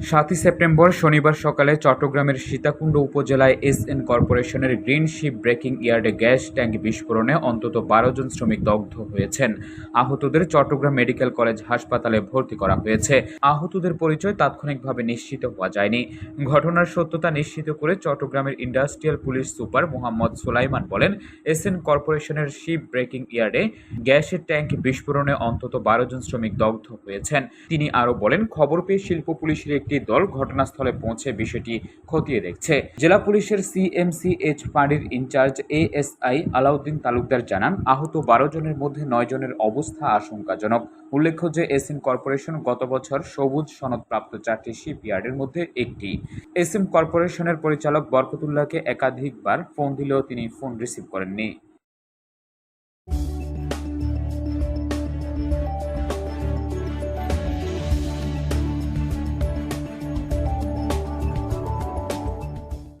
সাতই সেপ্টেম্বর শনিবার সকালে চট্টগ্রামের সীতাকুণ্ড উপজেলায় এস এন কর্পোরেশনের গ্রিন শিপ ব্রেকিং ইয়ার্ডে গ্যাস ট্যাঙ্ক বিস্ফোরণে অন্তত বারো জন শ্রমিক দগ্ধ হয়েছেন। আহতদের চট্টগ্রাম মেডিকেল কলেজ হাসপাতালে ভর্তি করা হয়েছে। আহতদের পরিচয় তাৎক্ষণিকভাবে নিশ্চিত হওয়া যায়নি। ঘটনার সত্যতা নিশ্চিত করে চট্টগ্রামের industrial police super Mohammad Solaiman বলেন এস এন কর্পোরেশনের শিপ ব্রেকিং ইয়ার্ডে গ্যাসের ট্যাঙ্ক বিস্ফোরণে অন্তত বারো জন শ্রমিক দগ্ধ হয়েছেন। তিনি আরও বলেন, খবর পেয়ে শিল্প পুলিশের একটি দল ঘটনাস্থলে পৌঁছে বিষয়টি খতিয়ে দেখছে। জেলা পুলিশের সিএমসিএইচ পার্টির ইনচার্জ এএসআই আলাউদ্দিন তালুকদার জানান, আহত বারো জনের মধ্যে নয় জনের অবস্থা আশঙ্কাজনক। উল্লেখ্য যে এসএম কর্পোরেশন গত বছর সবুজ সনদপ্রাপ্ত চারটি শিপইয়ার্ডের মধ্যে একটি। এসএম কর্পোরেশনের পরিচালক বরকতুল্লাহকে একাধিকবার ফোন দিলেও তিনি ফোন রিসিভ করেননি।